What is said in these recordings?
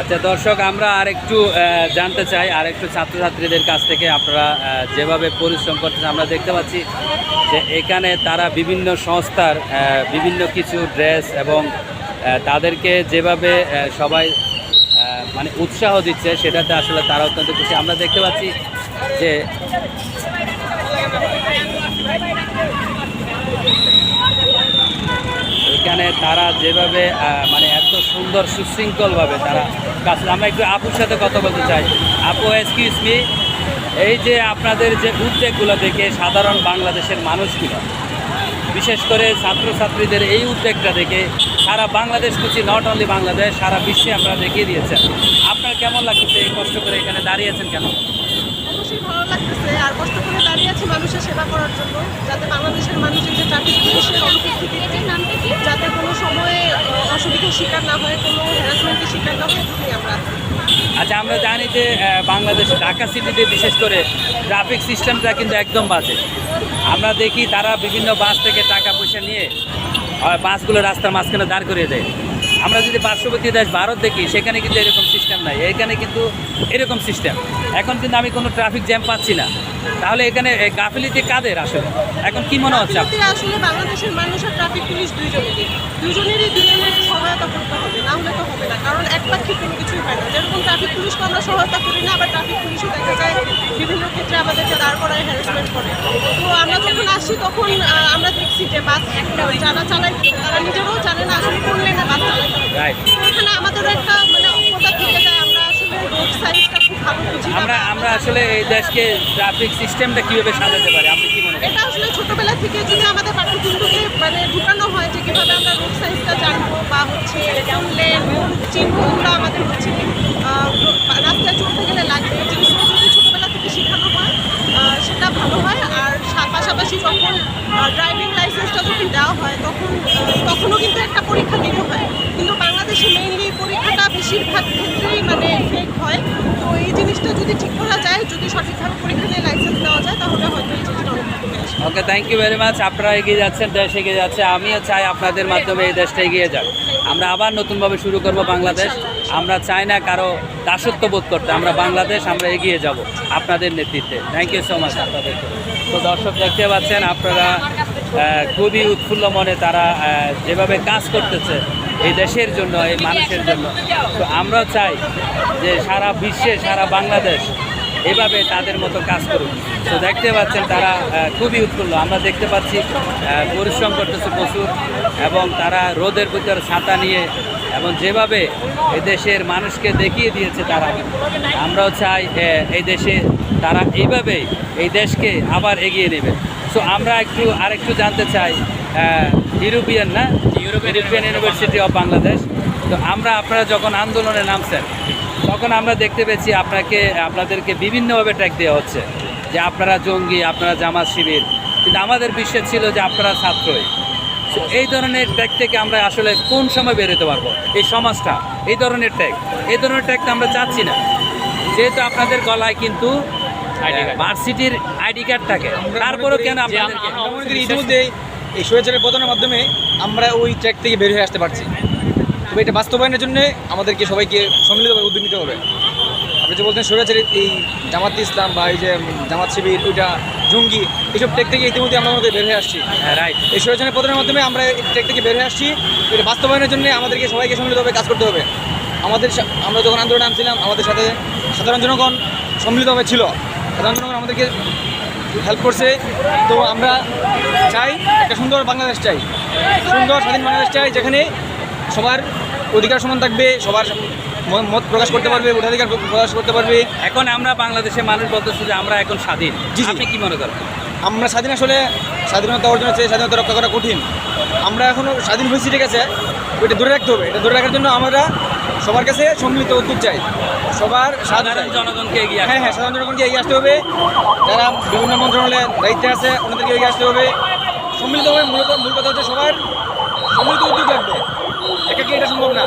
আচ্ছা দর্শক, আমরা আর একটু জানতে চাই আর একটু ছাত্রছাত্রীদের কাছ থেকে আপনারা যেভাবে পরিশ্রম করতেছেন, আমরা দেখতে পাচ্ছি যে এখানে তারা বিভিন্ন সংস্থার বিভিন্ন কিছু ড্রেস এবং তাদেরকে যেভাবে সবাই মানে উৎসাহ দিচ্ছে, সেটাতে আসলে তারা অত্যন্ত খুশি। আমরা দেখতে পাচ্ছি যে এখানে তারা যেভাবে মানে এত সুন্দর সুশৃঙ্খলভাবে তারা কাজ আমরা একটু আপুর সাথে কথা বলতে চাই। আপু এক্সকিউজ মি এই যে আপনাদের যে উদ্যোগগুলো দেখে সাধারণ বাংলাদেশের মানুষগুলো বিশেষ করে ছাত্রছাত্রীদের এই উদ্যোগটা দেখে সারা বাংলাদেশ খুশি নট অনলি বাংলাদেশ সারা বিশ্বে আমরা দেখিয়ে দিয়েছেন। আপনার কেমন লাগছে এই কষ্ট করে এখানে দাঁড়িয়েছেন কেন? অবশ্যই ভালো লাগতেছে আর কষ্ট করে দাঁড়িয়ে আছি মানুষের সেবা করার জন্য যাতে বাংলাদেশের মানুষের যে ট্রাফিক পুলিশের অনুপস্থিতিতে যাতে কোনো সময়ে অসুবিধার শিকার না হয় কোনো হ্যারাসমেন্টের শিকার না হয় আমরা। আচ্ছা আমরা জানি যে বাংলাদেশ ঢাকা সিটিতে বিশেষ করে ট্রাফিক সিস্টেমটা কিন্তু একদম বাজে। আমরা দেখি তারা বিভিন্ন বাস থেকে টাকা পয়সা নিয়ে বাসগুলো রাস্তার মাঝখানে দাঁড় করিয়ে দেয়। আমরা যদি পার্শ্ববর্তী দেশ ভারত দেখি, সেখানে কিন্তু এরকম সিস্টেম নাই। এখানে কিন্তু এরকম সিস্টেম এখন কিন্তু আমি কোনো ট্রাফিক জ্যাম পাচ্ছি না। তাহলে এখানে গাফিলিতে কাদের আসলে? এখন কি মনে হচ্ছে? আসলে বাংলাদেশের মানুষ ট্রাফিক পুলিশ সহায়তা কারণ একপাক্ষিক কোনো কিছুই হয় না। যেরকম ট্রাফিক পুলিশকে আমরা সহায়তা করি না, আবার ট্রাফিক পুলিশও দেখা যায় বিভিন্ন আমাদেরকে দাঁড় করায় হ্যারাসমেন্ট করে। তো আমরা যখন আসি তখন আমরা দেখছি যে বাস যারা চালায় তারা নিজেরাও জানে না আসলে কোন লেনে বাস চালাতে তো এখানে আমাদের একটা মানে অজ্ঞতা থেকে যায় আমরা আসলে রোড সাইজটা খুব ভালো বুঝি আমরা আমরা আসলে এই দেশকে ট্রাফিক সিস্টেমটা কীভাবে সাজাতে পারি? আপনি কি মনে এটা আসলে ছোটবেলা থেকে যদি আমাদের পাঠ্যপুস্তকে মানে ঢুকানো হয় যে কীভাবে আমরা রোড সাইজটা জানব বা হচ্ছে কোন লেন কোন চিহ্নগুলো আমাদের হচ্ছে আহ, রাস্তায় চলতে গেলে লাগবে এই জিনিসগুলো যদি ছোটবেলা থেকে শেখানো হয় আহ, সেটা ভালো হয় আর সা- পাশাপাশি যখন ড্রাইভিং লাইসেন্সটা যখন দেওয়া হয় তখন আহ, তখনও কিন্তু একটা পরীক্ষা দিতে হয় কিন্তু বাংলাদেশে মেইনলি পরীক্ষাটা বেশিরভাগ ক্ষেত্রেই মানে ফেক হয় তো এই জিনিসটা যদি ঠিক করা যায় যদি সঠিকভাবে পরীক্ষা নিয়ে লাইসেন্স দেওয়া যায় তাহলে হয়তো এই জিনিসটা অনেক কমে আসবে। Okay thank you very much আপনারা এগিয়ে যাচ্ছেন দেশ এগিয়ে যাচ্ছে। আমিও চাই আপনাদের মাধ্যমে এই দেশটা এগিয়ে যাক। আমরা আবার নতুনভাবে শুরু করব বাংলাদেশ। আমরা চাই না কারও দাসত্ব বোধ করতে। আমরা বাংলাদেশ আমরা এগিয়ে যাব আপনাদের নেতৃত্বে। থ্যাংক ইউ সো মাচ আপনাদেরকে তো দর্শক দেখতে পাচ্ছেন আপনারা খুবই উৎফুল্ল মনে তারা যেভাবে কাজ করতেছে এই দেশের জন্য এই মানুষের জন্য। তো আমরা চাই যে সারা বিশ্বে সারা বাংলাদেশ এভাবে তাদের মতো কাজ করুক। তো দেখতে পাচ্ছেন তারা খুবই উৎফুল্ল। আমরা দেখতে পাচ্ছি পরিশ্রম করতেছে প্রচুর এবং তারা রোদের ভিতর ছাতা নিয়ে এবং যেভাবে এই দেশের মানুষকে দেখিয়ে দিয়েছে তারা আমরাও চাই এই দেশে তারা এইভাবেই এই দেশকে আবার এগিয়ে নেবে। সো আমরা একটু আরেকটু জানতে চাই ইউরোপিয়ান না? ইউরোপিয়ান ইউনিভার্সিটি অফ বাংলাদেশ তো আমরা আপনারা যখন আন্দোলনে নামছেন তখন আমরা দেখতে পেয়েছি আপনাকে আপনাদেরকে বিভিন্নভাবে ট্যাগ দেওয়া হচ্ছে। যে আপনারা জঙ্গি আপনারা জামাত শিবির কিন্তু আমাদের বিশ্বাস ছিল যে আপনারা ছাত্রই। এই ধরনের ট্যাগ থেকে আমরা আসলে কোন সময় বেরোতে পারব? এই সমাজটা এই ধরনের ট্যাগ এই ধরনের ট্যাগটা আমরা চাচ্ছি না। যেহেতু আপনাদের গলায় কিন্তু ভার্সিটির আইডি কার্ড থাকে তারপরেও কেন ইতিমধ্যে এই স্বৈরাচারের পতনের মাধ্যমে আমরা ওই ট্র্যাক থেকে বের হয়ে আসতে পারছি। তবে এটা বাস্তবায়নের জন্য আমাদেরকে সবাইকে সম্মিলিতভাবে উদ্যোগ নিতে হবে আপনি যে বলতেন স্বৈরাচারের এই জামাত ইসলাম বা এই যে জামাত শিবির ওইটা জঙ্গি এইসব ট্র্যাক থেকে ইতিমধ্যে আমরা আমাদের বের হয়ে আসছি। হ্যাঁ রাইট এই স্বৈরাচারের পতনের মাধ্যমে আমরা এই ট্র্যাক থেকে বের হয়ে আসছি। এটা বাস্তবায়নের জন্য আমাদেরকে সবাইকে সম্মিলিতভাবে কাজ করতে হবে। আমাদের আমরা যখন আন্দোলনে নামছিলাম আমাদের সাথে সাধারণ জনগণ সম্মিলিতভাবে ছিল। সাধারণ জনগণ আমাদেরকে হেল্প করছে। তো আমরা চাই একটা সুন্দর বাংলাদেশ চাই। সুন্দর স্বাধীন বাংলাদেশ চাই যেখানে সবার অধিকার সমান থাকবে সবার মত প্রকাশ করতে পারবে ভোটাধিকার প্রকাশ করতে পারবে। এখন আমরা বাংলাদেশের মানুষ বলতেছি যে আমরা এখন স্বাধীন। আপনি কি মনে করেন? আমরা স্বাধীন আসলে স্বাধীনতা অর্জন হচ্ছে স্বাধীনতা রক্ষা করা কঠিন। আমরা এখনও স্বাধীন হয়েছি ঠিক আছে? ওইটা ধরে রাখতে হবে এটা ধরে রাখার জন্য আমরা সবার কাছে সম্মিলিত উদ্যোগ চাই। সবার সাধারণ জনগণকে এগিয়ে হ্যাঁ হ্যাঁ সাধারণ জনগণকে এগিয়ে আসতে হবে। যারা বিভিন্ন মন্ত্রণালয়ে দায়িত্বে আছে ওনাদেরকে এগিয়ে আসতে হবে। সম্মিলিতভাবে মূলত মূল কথা হচ্ছে সবার সম্মিলিত উদ্যোগ লাগবে একা কি এটা সম্ভব না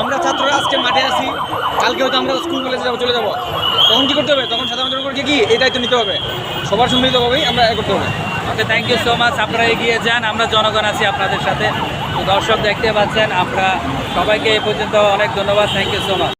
আমরা ছাত্ররা আজকে মাঠে আসি কালকে হয়তো আমরা স্কুল কলেজে যাব, চলে যাব। তখন কী করতে হবে? তখন সাধারণ জনগণকে কি এই দায়িত্ব নিতে হবে। সবার সম্মিলিতভাবেই আমরা এ করতে হবে। Okay thank you so much আপনারা এগিয়ে যান, আমরা জনগণ আছি আপনাদের সাথে। দর্শক দেখতে পাচ্ছেন আমরা সবাইকে এই পর্যন্ত অনেক ধন্যবাদ। Thank you so much